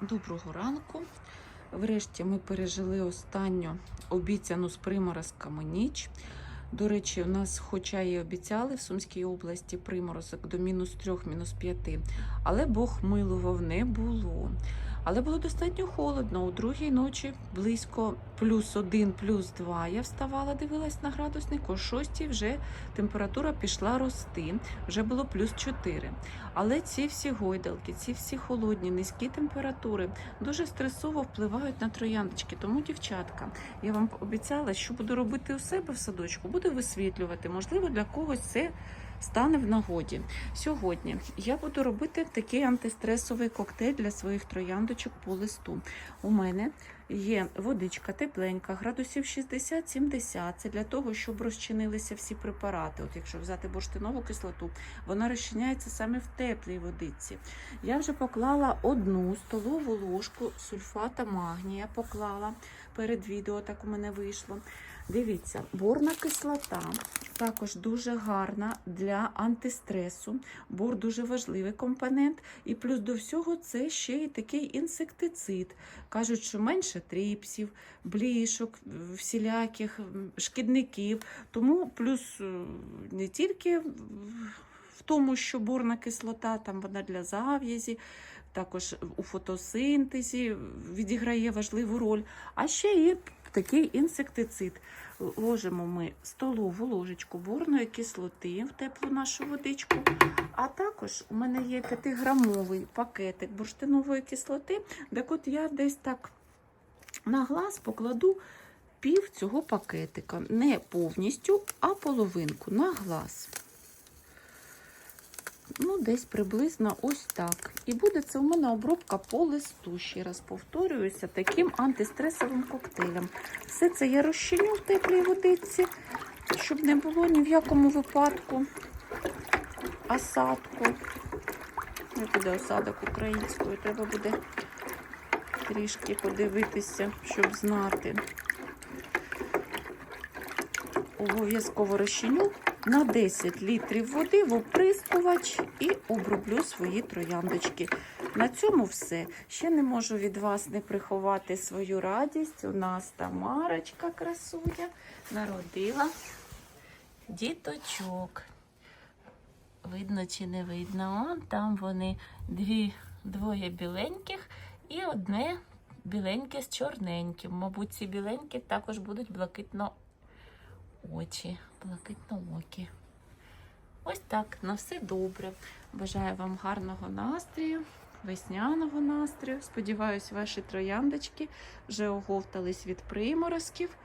Доброго ранку. Врешті ми пережили останню обіцяну з приморозками ніч. До речі, у нас, хоча і обіцяли в Сумській області приморозок до мінус 3, мінус 5, але Бог милував, не було. Але було достатньо холодно. У другій ночі близько плюс 1, плюс 2. Я вставала, дивилась на градусник. О 6 вже температура пішла рости, вже було плюс 4. Але ці всі гойдалки, ці всі холодні, низькі температури дуже стресово впливають на трояндочки. Тому, дівчатка, я вам обіцяла, що буду робити у себе в садочку, буду висвітлювати. Можливо, для когось це стане в нагоді. Сьогодні я буду робити такий антистресовий коктейль для своїх трояндочок по листу. У мене є водичка тепленька, градусів 60-70. Це для того, щоб розчинилися всі препарати. От якщо взяти бурштинову кислоту, вона розчиняється саме в теплій водиці. Я вже поклала одну столову ложку сульфата магнія. Поклала перед відео, так у мене вийшло. Дивіться, борна кислота також дуже гарна для антистресу. Бор дуже важливий компонент. І плюс до всього це ще й такий інсектицид. Кажуть, що менше тріпсів, блішок, всіляких шкідників. Тому плюс е, не тільки в тому, що борна кислота, там вона для зав'язі, також у фотосинтезі відіграє важливу роль, а ще є такий інсектицид. Ложимо ми столову ложечку борної кислоти в теплу нашу водичку. А також у мене є 5-грамовий пакетик бурштинової кислоти, так от я десь так на глаз покладу пів цього пакетика. Не повністю, а половинку на глаз. Ну, десь приблизно ось так. І буде це у мене обробка по листу. Ще раз повторююся, таким антистресовим коктейлем. Все це я розчиню в теплій водиці, щоб не було ні в якому випадку осадку. Не буде осадок українською, треба буде трішки подивитися, щоб знати. Обов'язково розчиню на 10 літрів води в оприскувач і оброблю свої трояндочки. На цьому все. Ще не можу від вас не приховати свою радість. У нас Тамарочка красуня народила діточок. Видно чи не видно? Он там вони дві, двоє біленьких і одне біленьке з чорненьким. Мабуть, ці біленькі також будуть блакитно очі, блакитно-окі. Ось так, на все добре. Бажаю вам гарного настрою, весняного настрою. Сподіваюсь, ваші трояндочки вже оговтались від приморозків.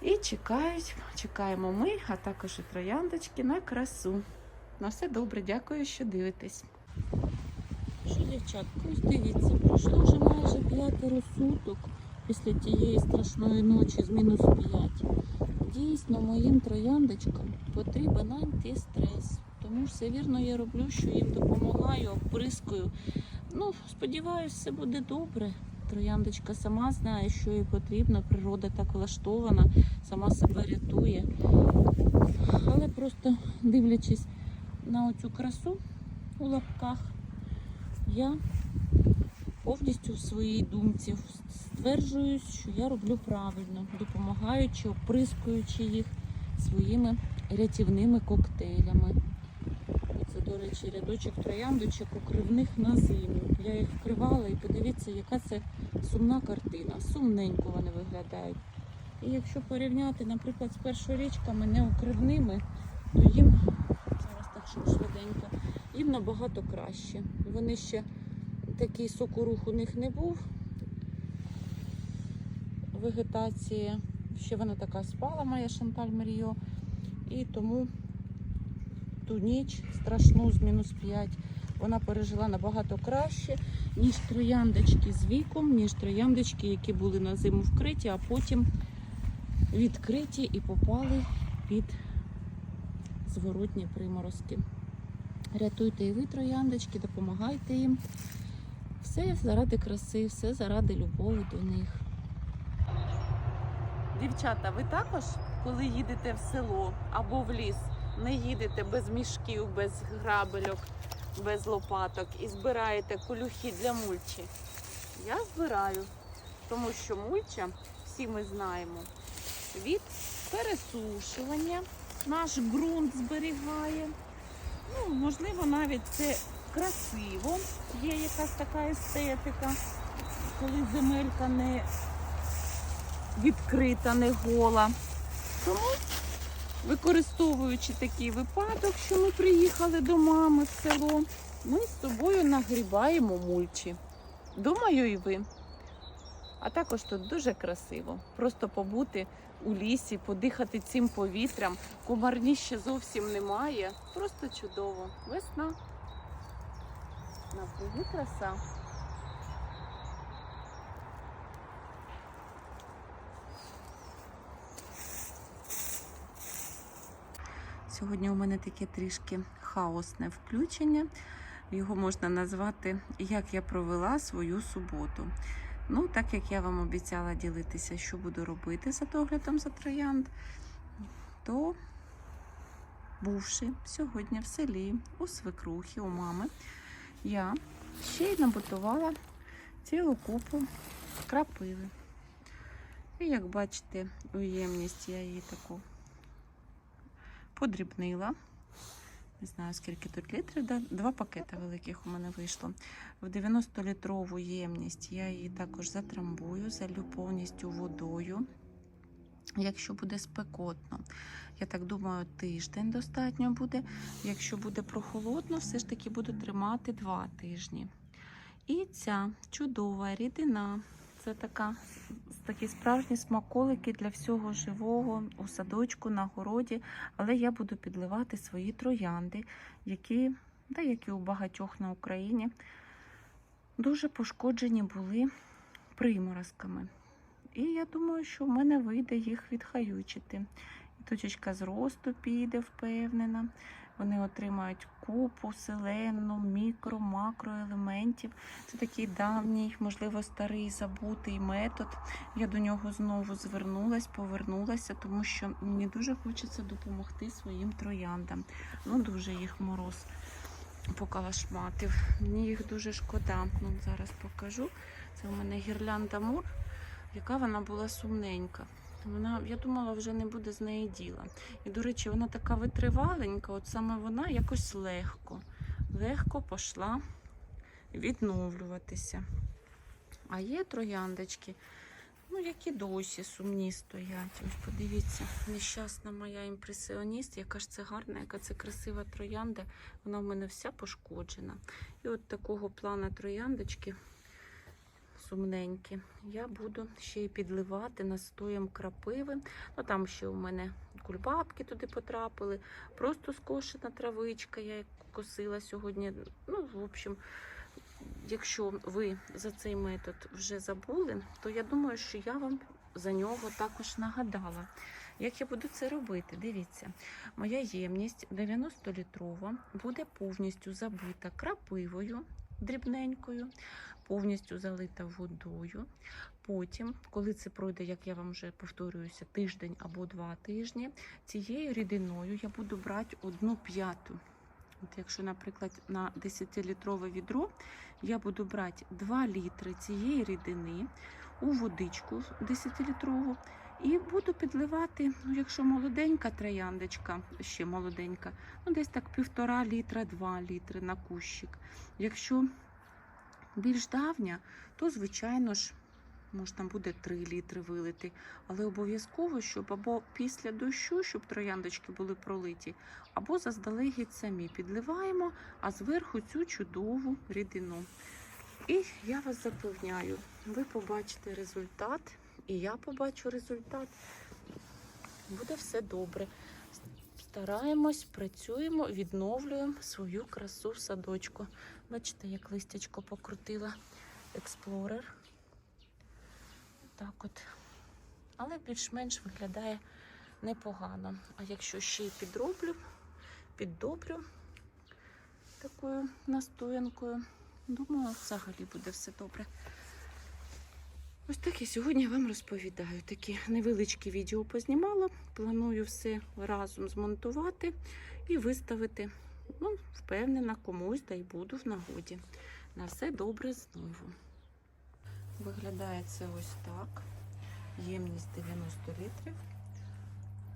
І чекають, чекаємо ми, а також і трояндочки на красу. На все добре, дякую, що дивитесь. Що, дівчатка, ось дивіться, пройшло вже майже п'ятеро суток після тієї страшної ночі з мінус 5. Дійсно, моїм трояндочкам потрібен антистрес. Тому все вірно я роблю, що їм допомагаю, оприскую. Ну, сподіваюся, все буде добре. Трояндочка сама знає, що їй потрібно. Природа так влаштована, сама себе рятує. Але просто дивлячись на оцю красу у лапках, я повністю в своїй думці стверджую, що я роблю правильно, допомагаючи, оприскуючи їх своїми рятівними коктейлями. Це, до речі, рядочок трояндочок укривних на зиму. Я їх вкривала і подивіться, яка це сумна картина. Сумненько вони виглядають. І якщо порівняти, наприклад, з першорічками неукривними, то їм зараз так щоб швиденько, їм набагато краще. Вони ще такий сокорух у них не був. Вегетація. Ще вона така спала, моя Шанталь Маріо. І тому ту ніч страшну з мінус 5 вона пережила набагато краще, ніж трояндочки з віком, ніж трояндочки, які були на зиму вкриті, а потім відкриті і попали під зворотні приморозки. Рятуйте і ви трояндочки, допомагайте їм. Все заради краси, все заради любові до них. Дівчата, ви також, коли їдете в село або в ліс, не їдете без мішків, без грабельок, без лопаток і збираєте колюхи для мульчі. я збираю, тому що мульча, всі ми знаємо, від пересушування наш ґрунт зберігає. Ну, можливо, навіть це красиво, є якась така естетика, коли земелька не відкрита, не гола. Тому, використовуючи такий випадок, що ми приїхали до мами в село, ми з собою нагрібаємо мульчі. Думаю, і ви. А також тут дуже красиво. Просто побути у лісі, подихати цим повітрям. Комарні ще зовсім немає. Просто чудово. Весна. Навкруги краса. Сьогодні у мене таке трішки хаосне включення. Його можна назвати Як я провела свою суботу. Ну, так як я вам обіцяла ділитися, що буду робити за доглядом за троянд, то бувши сьогодні в селі у свекрухи, у мами, я ще й набутувала цілу купу крапиви. І як бачите, уємність я її таку подрібнила. Не знаю, скільки тут літрів. Два пакети великих у мене вийшло. В 90-літрову ємність я її також затрамбую, залю повністю водою. Якщо буде спекотно, я так думаю, тиждень достатньо буде. Якщо буде прохолодно, все ж таки буду тримати два тижні. І ця чудова рідина. Це така, такі справжні смаколики для всього живого у садочку, на городі. Але я буду підливати свої троянди, які, да, як і у багатьох на Україні, дуже пошкоджені були приморозками. І я думаю, що в мене вийде їх відхаючити. І точечка зросту піде, впевнена. Вони отримають купу селену, мікро, макроелементів. Це такий давній, можливо, старий забутий метод. Я до нього знову звернулась, повернулася, тому що мені дуже хочеться допомогти своїм трояндам. Ну, дуже їх мороз покалашматив. Мені їх дуже шкода. Ну, зараз покажу. Це у мене гірлянда мур, яка вона була сумненька. Вона, я думала, вже не буде з неї діла. І, до речі, вона така витриваленька, от саме вона якось легко, легко пішла відновлюватися. А є трояндочки, ну, які досі сумні стоять. Ось подивіться, нещасна моя імпресіоніст, яка ж це гарна, яка це красива троянда. Вона в мене вся пошкоджена. І от такого плана трояндочки сумненькі. Я буду ще й підливати настоєм крапиви. Ну там ще у мене кульбабки туди потрапили, просто скошена травичка, я косила сьогодні. Ну, в общем, якщо ви за цей метод вже забули, то я думаю, що я вам за нього також нагадала. Як я буду це робити? Дивіться, моя ємність 90-літрова буде повністю забита крапивою дрібненькою, повністю залита водою. Потім, коли це пройде, як я вам вже повторююся, тиждень або два тижні, цією рідиною я буду брати одну п'яту. От якщо, наприклад, на 10-літрове відро я буду брати 2 літри цієї рідини у водичку 10-літрову і буду підливати, ну, якщо молоденька трояндочка, ще молоденька, ну десь так півтора літра, 2 літри на кущик. Якщо більш давня, то, звичайно ж, можна буде 3 літри вилити. Але обов'язково, щоб або після дощу, щоб трояндочки були пролиті, або заздалегідь самі підливаємо, а зверху цю чудову рідину. І я вас запевняю, ви побачите результат, і я побачу результат. Буде все добре. Стараємось, працюємо, відновлюємо свою красу в садочку. Бачите, як листячко покрутила експлорер. Так от. Але більш-менш виглядає непогано. А якщо ще й підроблю, піддобрю такою настоянкою, думаю, взагалі буде все добре. Ось так і сьогодні я вам розповідаю. Такі невеличкі відео познімала. Планую все разом змонтувати і виставити. Ну, впевнена, комусь дай буду в нагоді. На все добре знову. Виглядає це ось так. Ємність 90 літрів,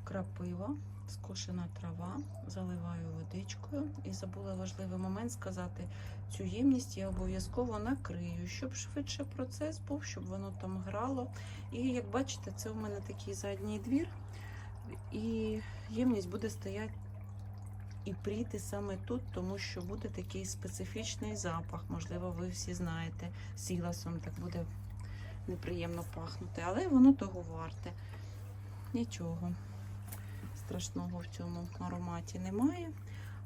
крапива, скошена трава, заливаю водичкою. І забула важливий момент сказати, цю ємність я обов'язково накрию, щоб швидше процес був, щоб воно там грало. І як бачите, це у мене такий задній двір, і ємність буде стояти і пріти саме тут, тому що буде такий специфічний запах. Можливо, ви всі знаєте, сіласом так буде неприємно пахнути, але воно того варте. Нічого страшного в цьому ароматі немає,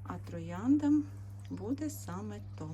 а трояндам буде саме то.